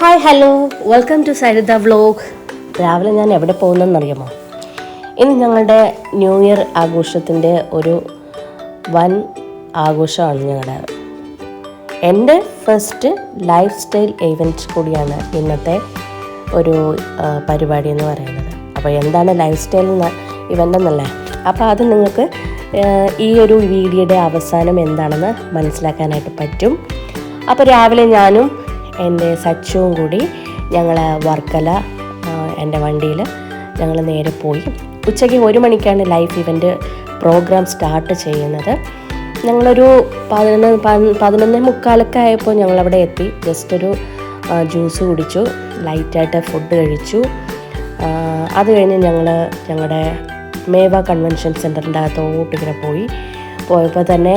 Hi hello welcome to Saritha vlog രാവിലെ ഞാൻ എവിടെ പോകുന്നതെന്നറിയാമോ ഇന്ന് ഞങ്ങളുടെ ന്യൂ ഇയർ ആഘോഷത്തിന്റെ ഒരു വൻ ആഘോഷമാണ് ഞങ്ങളുടെ എന്റെ ഫസ്റ്റ് ലൈഫ് സ്റ്റൈൽ ഇവന്റ് കൂടിയാണ് ഇന്നത്തെ ഒരു പരിപാടി എന്ന് പറയുന്നത്. അപ്പോൾ എന്താണ് ലൈഫ് സ്റ്റൈൽ ഇവന്റ് എന്നല്ലേ? അപ്പോൾ അത് നിങ്ങൾക്ക് ഈ ഒരു വീഡിയോയുടെ അവസാനം എന്താണെന്ന് മനസ്സിലാക്കാനായിട്ട് പറ്റും. അപ്പോൾ രാവിലെ ഞാനും എന്റെ സച്ചുവും കൂടി ഞങ്ങൾ വർക്കല എന്റെ വണ്ടിയിൽ ഞങ്ങൾ നേരെ പോയി. ഉച്ചയ്ക്ക് ഒരു മണിക്കാണ് ലൈഫ് ഇവന്റ് പ്രോഗ്രാം സ്റ്റാർട്ട് ചെയ്യുന്നത്. ഞങ്ങളൊരു പതിനൊന്ന് പതിനൊന്ന് മുക്കാലൊക്കെ ആയപ്പോൾ ഞങ്ങളവിടെ എത്തി. ജസ്റ്റ് ഒരു ജ്യൂസ് കുടിച്ചു ലൈറ്റായിട്ട് ഫുഡ് കഴിച്ചു. അത് കഴിഞ്ഞ് ഞങ്ങൾ ഞങ്ങളുടെ മേവ കൺവെൻഷൻ സെന്ററിന്റെ അകത്തോട്ട് ഇങ്ങനെ പോയി. പോയപ്പോൾ തന്നെ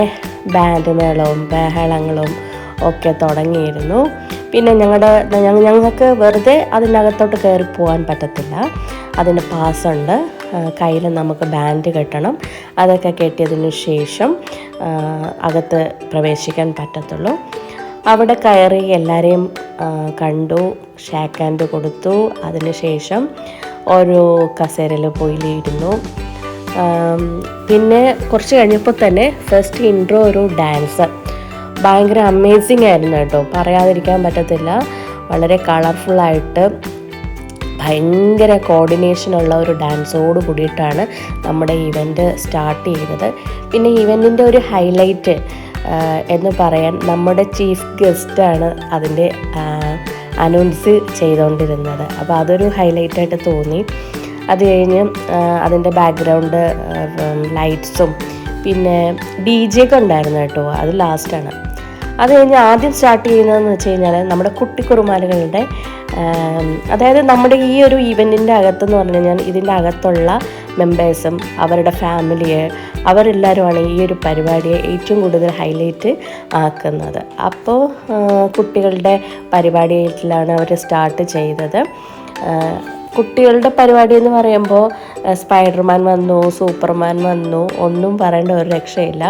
ബാൻഡ് മേളവും ബഹളങ്ങളും ഒക്കെ തുടങ്ങിയിരുന്നു. പിന്നെ ഞങ്ങളുടെ ഞങ്ങൾക്ക് വെറുതെ അതിനകത്തോട്ട് കയറി പോകാൻ പറ്റത്തില്ല. അതിന് പാസ്സുണ്ട്. കയ്യിൽ നമുക്ക് ബാൻഡ് കെട്ടണം. അതൊക്കെ കെട്ടിയതിനു ശേഷം അകത്ത് പ്രവേശിക്കാൻ പറ്റത്തുള്ളൂ. അവിടെ കയറി എല്ലാവരെയും കണ്ടു ഷാക്ക് ഹാൻഡ് കൊടുത്തു. അതിനുശേഷം ഓരോ കസേരയിൽ പോയി ഇരുന്നു പിന്നെ കുറച്ച് കഴിഞ്ഞപ്പോൾ തന്നെ ഫസ്റ്റ് ഇൻട്രോ ഒരു ഡാൻസ് ഭയങ്കര അമേസിങ് ആയിരുന്നു കേട്ടോ. പറയാതിരിക്കാൻ പറ്റത്തില്ല. വളരെ കളർഫുള്ളായിട്ട് ഭയങ്കര കോർഡിനേഷനുള്ള ഒരു ഡാൻസോട് കൂടിയിട്ടാണ് നമ്മുടെ ഈവന്റ് സ്റ്റാർട്ട് ചെയ്തത്. പിന്നെ ഇവന്റിന്റെ ഒരു ഹൈലൈറ്റ് എന്ന് പറയാൻ നമ്മുടെ ചീഫ് ഗസ്റ്റാണ് അതിന്റെ അനൗൺസ് ചെയ്തുകൊണ്ടിരുന്നത് അപ്പോൾ അതൊരു ഹൈലൈറ്റായിട്ട് തോന്നി. അത് കഴിഞ്ഞ് അതിന്റെ ബാക്ക്ഗ്രൗണ്ട് ലൈറ്റ്സും പിന്നെ ഡി ജെ ഒക്കെ ഉണ്ടായിരുന്നു കേട്ടോ. അത് ലാസ്റ്റാണ് അത് കഴിഞ്ഞ് ആദ്യം സ്റ്റാർട്ട് ചെയ്യുന്നതെന്ന് വെച്ച് കഴിഞ്ഞാൽ നമ്മുടെ കുട്ടിക്കുറുമാലുകളുടെ അതായത് നമ്മുടെ ഈ ഒരു ഈവെന്റിന്റെ അകത്തെന്ന് പറഞ്ഞു കഴിഞ്ഞാൽ ഇതിന്റെ അകത്തുള്ള മെമ്പേഴ്സും അവരുടെ ഫാമിലിയെ അവരെല്ലാവരുമാണ് ഈ ഒരു പരിപാടിയെ ഏറ്റവും കൂടുതൽ ഹൈലൈറ്റ് ആക്കുന്നത്. അപ്പോൾ കുട്ടികളുടെ പരിപാടിയിലാണ് അവർ സ്റ്റാർട്ട് ചെയ്തത്. കുട്ടികളുടെ പരിപാടി എന്ന് പറയുമ്പോൾ സ്പൈഡർമാൻ വന്നു സൂപ്പർമാൻ വന്നു ഒന്നും പറയേണ്ട ഒരു രക്ഷയില്ല.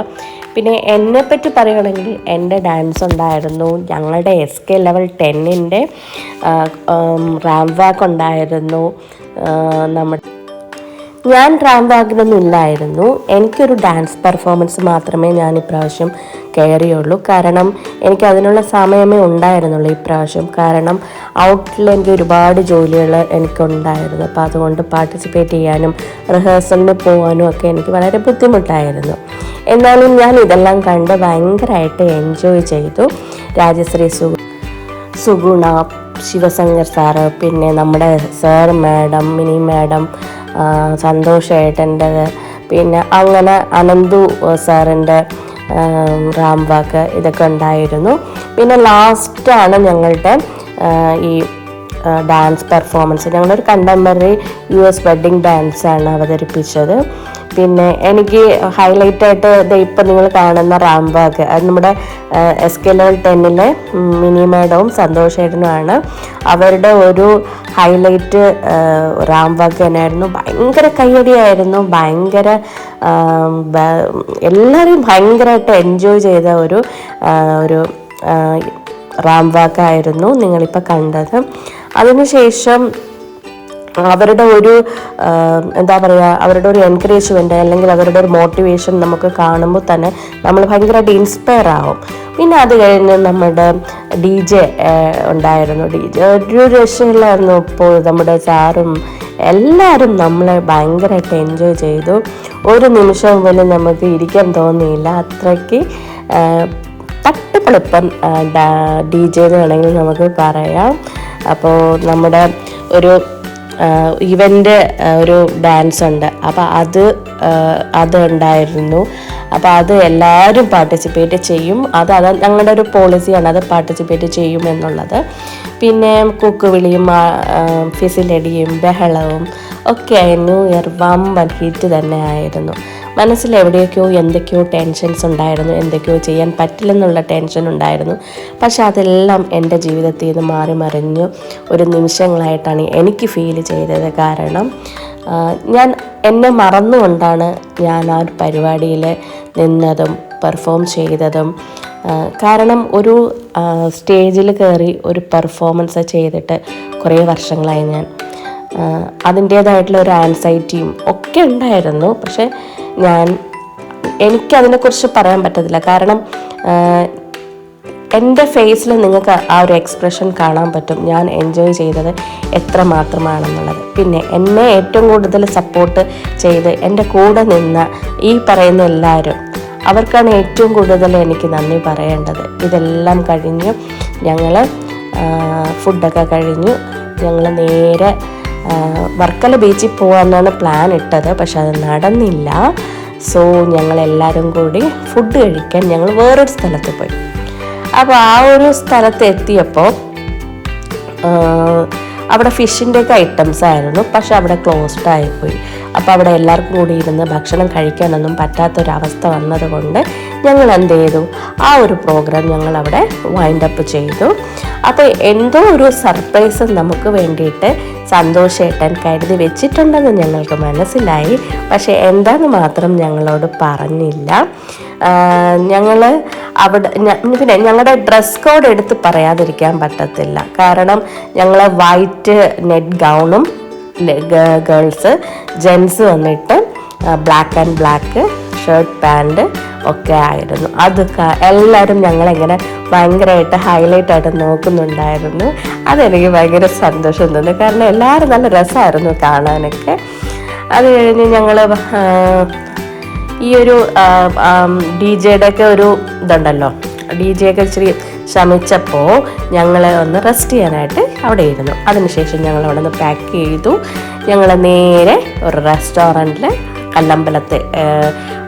പിന്നെ എന്നെപ്പറ്റി പറയുകയാണെങ്കിൽ എന്റെ ഡാൻസ് ഉണ്ടായിരുന്നു. ഞങ്ങളുടെ എസ് കെ ലെവൽ ടെന്നിന്റെ റാം വാക്ക് ഉണ്ടായിരുന്നു. നമ്മുടെ ഞാൻ റാം വാക്കിനൊന്നും ഇല്ലായിരുന്നു എനിക്കൊരു ഡാൻസ് പെർഫോമൻസ് മാത്രമേ ഞാൻ ഇപ്രാവശ്യം കയറിയുള്ളൂ. കാരണം എനിക്ക് അതിനുള്ള സമയമേ ഉണ്ടായിരുന്നുള്ളൂ ഇപ്രാവശ്യം. കാരണം ഔട്ടിൽ എനിക്ക് ഒരുപാട് ജോലികൾ എനിക്കുണ്ടായിരുന്നു. അപ്പോൾ അതുകൊണ്ട് പാർട്ടിസിപ്പേറ്റ് ചെയ്യാനും റിഹേഴ്സലിന് പോകാനും ഒക്കെ എനിക്ക് വളരെ ബുദ്ധിമുട്ടായിരുന്നു. എന്നാലും ഞാൻ ഇതെല്ലാം കണ്ട് ഭയങ്കരമായിട്ട് എൻജോയ് ചെയ്തു. രാജശ്രീ സു സുഗുണ ശിവശങ്കർ സാറ് പിന്നെ നമ്മുടെ sir madam Mini madam Santhosh ഏട്ടന്റെത് പിന്നെ അങ്ങനെ അനന്തു സാറിന്റെ റാം വാക്ക് ഇതൊക്കെ ഉണ്ടായിരുന്നു. പിന്നെ ലാസ്റ്റാണ് ഞങ്ങളുടെ ഈ ഡാൻസ് പെർഫോമൻസ്. ഞങ്ങളൊരു കണ്ടംപററി യു എസ് വെഡ്ഡിങ് ഡാൻസാണ് അവതരിപ്പിച്ചത്. പിന്നെ എനിക്ക് ഹൈലൈറ്റ് ആയിട്ട് ഇപ്പം നിങ്ങൾ കാണുന്ന റാംബാഗ്. അത് നമ്മുടെ എസ് കെ ലെവൽ ടെന്നിലെ മിനി മേഡവും സന്തോഷേട്ടനുമാണ് അവരുടെ ഒരു ഹൈലൈറ്റ് റാംബാഗ് തന്നെയായിരുന്നു. ഭയങ്കര കയ്യടിയായിരുന്നു. ഭയങ്കര എല്ലാവരും ഭയങ്കരമായിട്ട് എൻജോയ് ചെയ്ത ഒരു ഒരു ആ, റാം വാക്കായിരുന്നു നിങ്ങളിപ്പോൾ കണ്ടത്. അതിനുശേഷം അവരുടെ ഒരു എന്താ പറയുക അവരുടെ ഒരു എൻകറേജ്മെന്റ് അല്ലെങ്കിൽ അവരുടെ ഒരു മോട്ടിവേഷൻ നമുക്ക് കാണുമ്പോൾ തന്നെ നമ്മൾ ഭയങ്കരമായിട്ട് ഇൻസ്പയർ ആവും. പിന്നെ അത് കഴിഞ്ഞ് നമ്മുടെ ഡി ജെ ഉണ്ടായിരുന്നു. ഡി ജെ ഒരു രക്ഷയില്ലായിരുന്നു. ഇപ്പോൾ നമ്മുടെ സാറും എല്ലാവരും നമ്മളെ ഭയങ്കരമായിട്ട് എൻജോയ് ചെയ്തു. ഒരു നിമിഷം പോലും നമുക്ക് ഇരിക്കാൻ തോന്നിയില്ല. അത്രയ്ക്ക് തട്ടുപളിപ്പം ഡി ജെ എന്ന് വേണമെങ്കിൽ നമുക്ക് പറയാം. അപ്പോൾ നമ്മുടെ ഒരു ഇവന്റെ ഒരു ഡാൻസ് ഉണ്ട്. അപ്പോൾ അത് അത് ഉണ്ടായിരുന്നു അപ്പോൾ അത് എല്ലാവരും പാർട്ടിസിപ്പേറ്റ് ചെയ്യും. അത് അത് ഞങ്ങളുടെ ഒരു പോളിസിയാണ് അത് പാർട്ടിസിപ്പേറ്റ് ചെയ്യും എന്നുള്ളത്. പിന്നെ കുക്ക് വിളിയും ഫിസിലടിയും ബഹളവും ഒക്കെ ആയിരുന്നു. ഇയർ വമ്പൻ ഹിറ്റ് തന്നെ ആയിരുന്നു മനസ്സിൽ എവിടെയൊക്കെയോ എന്തൊക്കെയോ ടെൻഷൻസ് ഉണ്ടായിരുന്നു എന്തൊക്കെയോ ചെയ്യാൻ പറ്റില്ലെന്നുള്ള ടെൻഷൻ ഉണ്ടായിരുന്നു. പക്ഷെ അതെല്ലാം എന്റെ ജീവിതത്തിൽ നിന്ന് മാറി മറിഞ്ഞു ഒരു നിമിഷങ്ങളായിട്ടാണ് എനിക്ക് ഫീൽ ചെയ്തത്. കാരണം ഞാൻ എന്നെ മറന്നുകൊണ്ടാണ് ഞാൻ ആ ഒരു പരിപാടിയിൽ നിന്നതും പെർഫോം ചെയ്തതും. കാരണം ഒരു സ്റ്റേജിൽ കയറി ഒരു പെർഫോമൻസ് ചെയ്തിട്ട് കുറേ വർഷങ്ങളായി ഞാൻ. അതിന്റേതായിട്ടുള്ള ഒരു ആൻസൈറ്റിയും ഒക്കെ ഉണ്ടായിരുന്നു. പക്ഷെ ഞാൻ എനിക്കതിനെക്കുറിച്ച് പറയാൻ പറ്റത്തില്ല. കാരണം എന്റെ ഫേസിൽ നിങ്ങൾക്ക് ആ ഒരു എക്സ്പ്രഷൻ കാണാൻ പറ്റും. ഞാൻ എൻജോയ് ചെയ്തത് എത്ര മാത്രമാണെന്നുള്ളത് പിന്നെ എന്നെ ഏറ്റവും കൂടുതൽ സപ്പോർട്ട് ചെയ്ത് എന്റെ കൂടെ നിന്ന ഈ പറയുന്ന എല്ലാവരും അവർക്കാണ് ഏറ്റവും കൂടുതൽ എനിക്ക് നന്ദി പറയേണ്ടത്. ഇതെല്ലാം കഴിഞ്ഞ് ഞങ്ങൾ ഫുഡൊക്കെ കഴിഞ്ഞു ഞങ്ങൾ നേരെ വർക്കല ബീച്ചിൽ പോകാമെന്നാണ് പ്ലാൻ ഇട്ടത് പക്ഷെ അത് നടന്നില്ല. സോ ഞങ്ങളെല്ലാവരും കൂടി ഫുഡ് കഴിക്കാൻ ഞങ്ങൾ വേറൊരു സ്ഥലത്ത് പോയി. അപ്പോൾ ആ ഒരു സ്ഥലത്ത് എത്തിയപ്പോൾ അവിടെ ഫിഷിന്റെ ഒക്കെ ഐറ്റംസ് ആയിരുന്നു പക്ഷെ അവിടെ ക്ലോസ്ഡ് ആയിപ്പോയി. അപ്പോൾ അവിടെ എല്ലാവർക്കും കൂടി ഇരുന്ന് ഭക്ഷണം കഴിക്കാനൊന്നും പറ്റാത്തൊരവസ്ഥ വന്നതുകൊണ്ട് ഞങ്ങൾ എന്ത് ചെയ്തു? ആ ഒരു പ്രോഗ്രാം ഞങ്ങൾ അവിടെ വൈൻഡ് അപ്പ് ചെയ്തു. അപ്പോൾ എന്തോ ഒരു സർപ്രൈസ് നമുക്ക് വേണ്ടിയിട്ട് സന്തോഷേട്ടൻ കരുതി വെച്ചിട്ടുണ്ടെന്ന് ഞങ്ങൾക്ക് മനസ്സിലായി. പക്ഷേ എന്താന്ന് മാത്രം ഞങ്ങളോട് പറഞ്ഞില്ല. ഞങ്ങൾ അവിടെ പിന്നെ ഞങ്ങളുടെ ഡ്രസ് കോഡ് എടുത്ത് പറയാതിരിക്കാൻ പറ്റത്തില്ല. കാരണം ഞങ്ങൾ വൈറ്റ് നെറ്റ് ഗൗണും ഗേൾസ് ജെൻസ് വന്നിട്ട് black and black shirt pant ഒക്കെ ആയിരുന്നു. അതൊക്കെ എല്ലാവരും ഞങ്ങളെങ്ങനെ ഭയങ്കരമായിട്ട് ഹൈലൈറ്റ് ആയിട്ട് നോക്കുന്നുണ്ടായിരുന്നു. അതെനിക്ക് ഭയങ്കര സന്തോഷം തോന്നി. കാരണം എല്ലാവരും നല്ല രസമായിരുന്നു കാണാനൊക്കെ. അത് കഴിഞ്ഞ് ഞങ്ങൾ ഈ ഒരു ഡി ജെയുടെ ഒക്കെ ഒരു ഇതുണ്ടല്ലോ. ഡി ജെ ഒക്കെ ഇച്ചിരി ശമിച്ചപ്പോൾ ഞങ്ങൾ ഒന്ന് റെസ്റ്റ് ചെയ്യാനായിട്ട് അവിടെ ഇരുന്നു. അതിനുശേഷം ഞങ്ങൾ അവിടെ നിന്ന് പാക്ക് ചെയ്തു. ഞങ്ങൾ നേരെ ഒരു റെസ്റ്റോറന്റിൽ കല്ലമ്പലത്ത്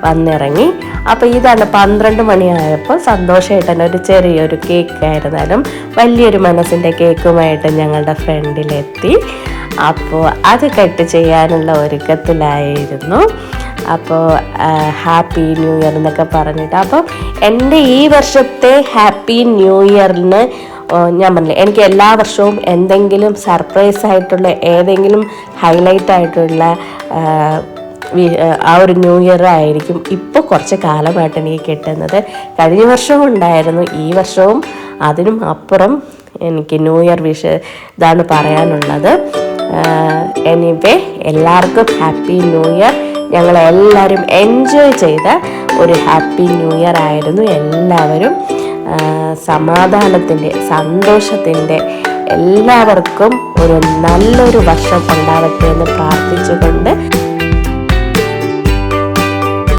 വന്നിറങ്ങി. അപ്പോൾ ഇതാണ് പന്ത്രണ്ട് മണിയായപ്പോൾ സന്തോഷമായിട്ട് ഒരു ചെറിയൊരു കേക്ക് ആയിരുന്നാലും വലിയൊരു മനസ്സിന്റെ കേക്കുമായിട്ട് ഞങ്ങളുടെ ഫ്രണ്ടിലെത്തി. അപ്പോൾ അത് കട്ട് ചെയ്യാനുള്ള ഒരുക്കത്തിലായിരുന്നു. അപ്പോൾ ഹാപ്പി ന്യൂ ഇയർ എന്നൊക്കെ പറഞ്ഞിട്ട്. അപ്പോൾ എന്റെ ഈ വർഷത്തെ ഹാപ്പി ന്യൂ ഇയറിന് ഞാൻ പറഞ്ഞില്ല എനിക്ക് എല്ലാ വർഷവും എന്തെങ്കിലും സർപ്രൈസ് ആയിട്ടുള്ള ഏതെങ്കിലും ഹൈലൈറ്റ് ആയിട്ടുള്ള ആ, ഒരു ന്യൂ ഇയർ ആയിരിക്കും ഇപ്പോൾ കുറച്ച് കാലമായിട്ട് എനിക്ക് കിട്ടുന്നത്. കഴിഞ്ഞ വർഷവും ഉണ്ടായിരുന്നു. ഈ വർഷവും അതിനും അപ്പുറം എനിക്ക് ന്യൂ ഇയർ വിഷ് ഇതാണ് പറയാനുള്ളത്. എനിവേ എല്ലാവർക്കും ഹാപ്പി ന്യൂ ഇയർ. ഞങ്ങൾ എല്ലാവരും എൻജോയ് ചെയ്ത ഒരു ഹാപ്പി ന്യൂ ഇയർ ആയിരുന്നു. എല്ലാവരും സമാധാനത്തിന്റെ സന്തോഷത്തിന്റെ എല്ലാവർക്കും ഒരു നല്ലൊരു വർഷം ഉണ്ടാകട്ടെ എന്ന് പ്രാർത്ഥിച്ചുകൊണ്ട്